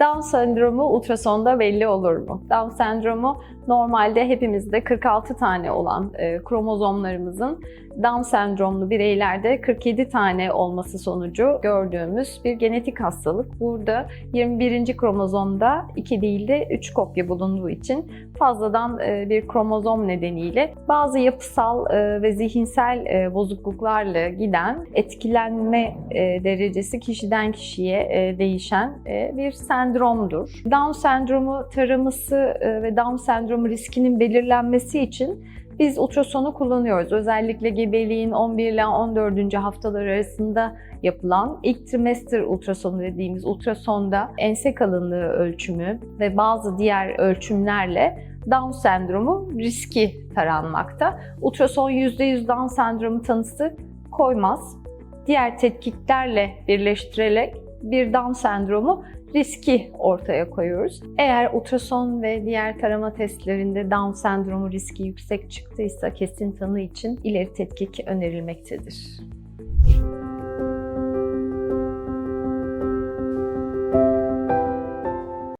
Down sendromu ultrasonda belli olur mu? Down sendromu normalde hepimizde 46 tane olan e, kromozomlarımızın Down sendromlu bireylerde 47 tane olması sonucu gördüğümüz bir genetik hastalık. Burada 21. kromozomda 2 değil de 3 kopya bulunduğu için fazladan e, bir kromozom nedeniyle bazı yapısal e, ve zihinsel e, bozukluklarla giden etkilenme e, derecesi kişiden kişiye e, değişen e, bir sendromdur. Down sendromu taraması e, ve Down sendromu riskinin belirlenmesi için biz ultrasonu kullanıyoruz. Özellikle gebeliğin 11 ile 14. haftalar arasında yapılan ilk trimester ultrasonu dediğimiz ultrasonda ense kalınlığı ölçümü ve bazı diğer ölçümlerle Down sendromu riski taranmakta. Ultrason %100 Down sendromu tanısı koymaz. Diğer tetkiklerle birleştirerek bir Down sendromu riski ortaya koyuyoruz. Eğer ultrason ve diğer tarama testlerinde Down sendromu riski yüksek çıktıysa kesin tanı için ileri tetkik önerilmektedir.